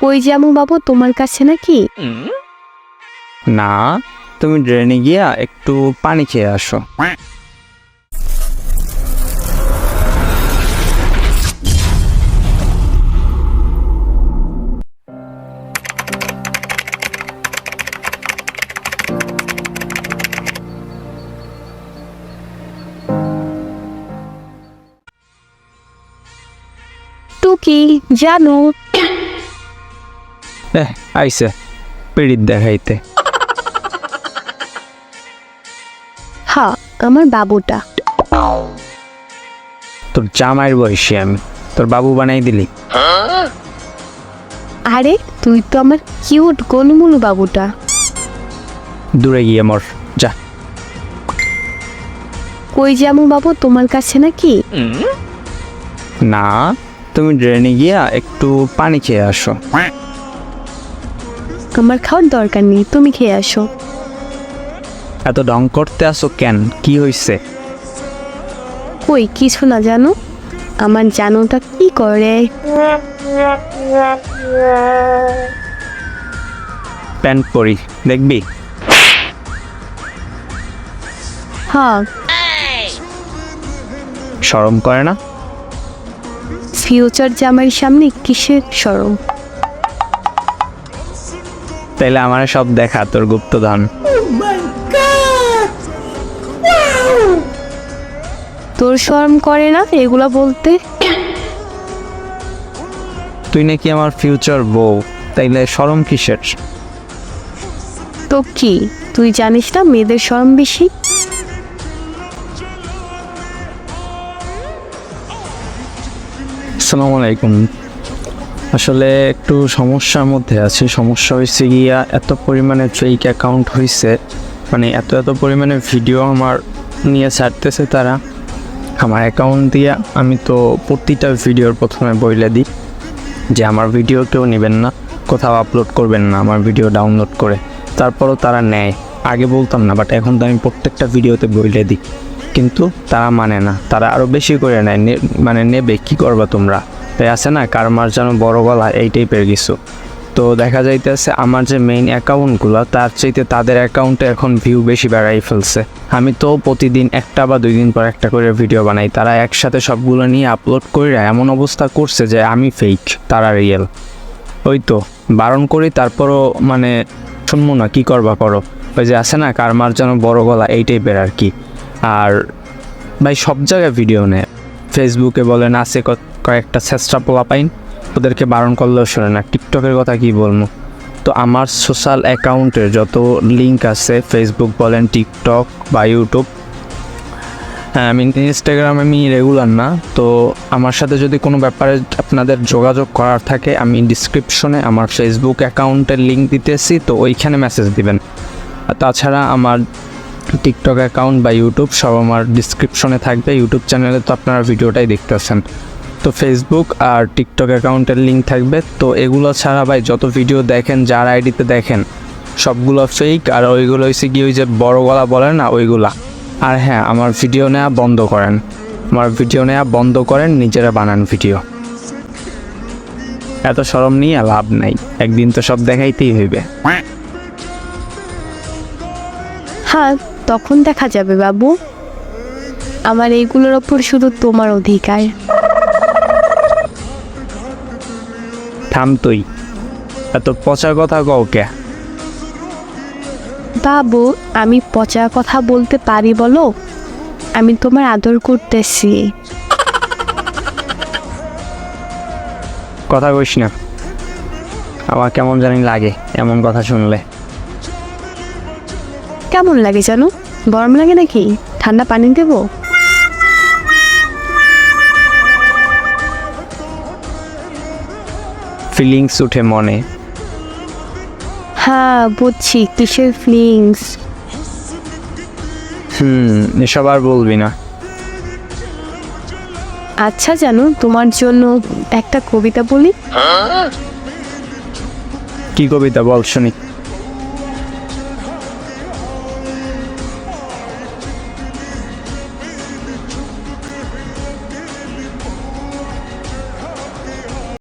কই যাব বাবু তোমার কাছে নাকি? না তুমি ড্রেনে গিয়া একটু পানি খেয়ে আসো। টুকি জানো এহ আইসে পিড়িত দেখাইতে। হ্যাঁ আমার বাবুটা। তোর জামাইয়ের বয়সী আমি তোর বাবু বানাই দিলি। আরে তুই তো আমার কিউট গোলমুলু বাবুটা। দূরে গিয়ে মর যা। কই যাব বাবু তোমার কাছে নাকি? না তুমি ড্রেনে গিয়া একটু পানি খেয়ে আসো। আমার খাওয়ার দরকার নেই তুমি খেয়ে আসো। এত ঢং করতে আসো কেন? কি হইছে? কই কিছু না জানো? আমার জানোটা কি করে? প্যান্ট পরি দেখবি? হ্যাঁ। শরম করে না? ফিউচার জামাইয়ের সামনে কিসের সরম? তাইলে আমার সব দেখা তোর গুপ্তধন। তোর শরম করে না এগুলা বলতে? তুই নাকি আমার ফিউচার বউ তাইলে শরম কিসের? তো কি তুই জানিস না মেয়েদের শরম বেশি? আসসালামু আলাইকুম। আসলে একটু সমস্যার মধ্যে আছে। সমস্যা হয়েছে গিয়া এত পরিমাণে ফেক অ্যাকাউন্ট হয়েছে মানে এত এত পরিমাণে ভিডিও আমার নিয়ে ছাড়তেছে তারা। আমার অ্যাকাউন্ট দিয়া আমি তো প্রতিটা ভিডিওর প্রথমে বইলে দিই, যে আমার ভিডিও কেউ নেবেন না, কোথাও আপলোড করবেন না আমার ভিডিও ডাউনলোড করে। তারপরও তারা নেয়। আগে বলতাম না বাট এখন তো আমি প্রত্যেকটা ভিডিওতে বইলে দিই। কিন্তু তারা মানে না। তারা আরও বেশি করে নেয়। মানে নেবে, কি করবা তোমরা? তাই আছে না কার মার যেন বড় গলা, এই টাইপের কিছু। তো দেখা যাইতেছে আমার যে মেইন অ্যাকাউন্টগুলো তার চাইতে তাদের অ্যাকাউন্টে এখন ভিউ বেশি বাড়াই ফেলছে। আমি তো প্রতিদিন একটা বা দুই দিন পর একটা করে ভিডিও বানাই। তারা একসাথে সবগুলো নিয়ে আপলোড করে এমন অবস্থা করছে যে আমি ফেক তারা রিয়েল ওই তো, বারণ করি, তারপরও মানে শুনব না, কী করবা করো? ওই যে আছে না কার মার যেন বড় গলা, এই টাইপের আর কি। আর ভাই সব জায়গায় ভিডিও নেয় ফেসবুকে বলেন, আছে কয়েকটা চেষ্টা পোলা পাইন ওদেরকে বারণ করলেও শোনে না। টিকটকের কথা কি বলব? তো আমার সোশ্যাল অ্যাকাউন্টের যত লিঙ্ক আছে ফেসবুক বলেন টিকটক বা ইউটিউব হ্যাঁ আমি ইনস্টাগ্রাম আমি রেগুলার না। তো আমার সাথে যদি কোনো ব্যাপারে আপনাদের যোগাযোগ করার থাকে, আমি ডিসক্রিপশনে আমার ফেসবুক অ্যাকাউন্টের লিঙ্ক দিতেছি, তো ওইখানে মেসেজ দিবেন। তাছাড়া আমার টিকটক অ্যাকাউন্ট বা ইউটিউব সব আমার ডিসক্রিপশনে থাকবে। ইউটিউব চ্যানেলে তো আপনারা ভিডিওটাই দেখতেছেন তো ফেসবুক আর টিকটক অ্যাকাউন্টের লিঙ্ক থাকবে। তো এগুলো ছাড়া ভাই যত ভিডিও দেখেন, যার আইডিতে দেখেন, সবগুলো ফেক আর ওইগুলো হচ্ছে কি ওই যে বড় গলা বলে না, ওইগুলা। আর হ্যাঁ আমার ভিডিও নেওয়া বন্ধ করেন। আমার ভিডিও নেওয়া বন্ধ করেন, নিজেরা বানান ভিডিও এত সরম নিয়ে লাভ নাই। একদিন তো সব দেখাইতেই হইবে। হ্যাঁ তখন দেখা যাবে বাবু। আমার এইগুলোর ওপর শুধু তোমার অধিকার। থাম তুই। এত পচা কথা কও কে? বাবু আমি পচা কথা বলতে পারি বলো? আমি তোমার আদর করতেছি। কথা কইস না। আমার কেমন জানি লাগে এমন কথা শুনলে। কেমন লাগে জানো? গরম লাগে নাকি? ঠান্ডা পানি দেবো? ফিলিংস উঠে মনে। হ্যাঁ বুঝছি। কিসের ফিলিংস হুম এসব আর বলবি না। আচ্ছা জানো তোমার জন্য একটা কবিতা বলি। কি কবিতা বল শুনি।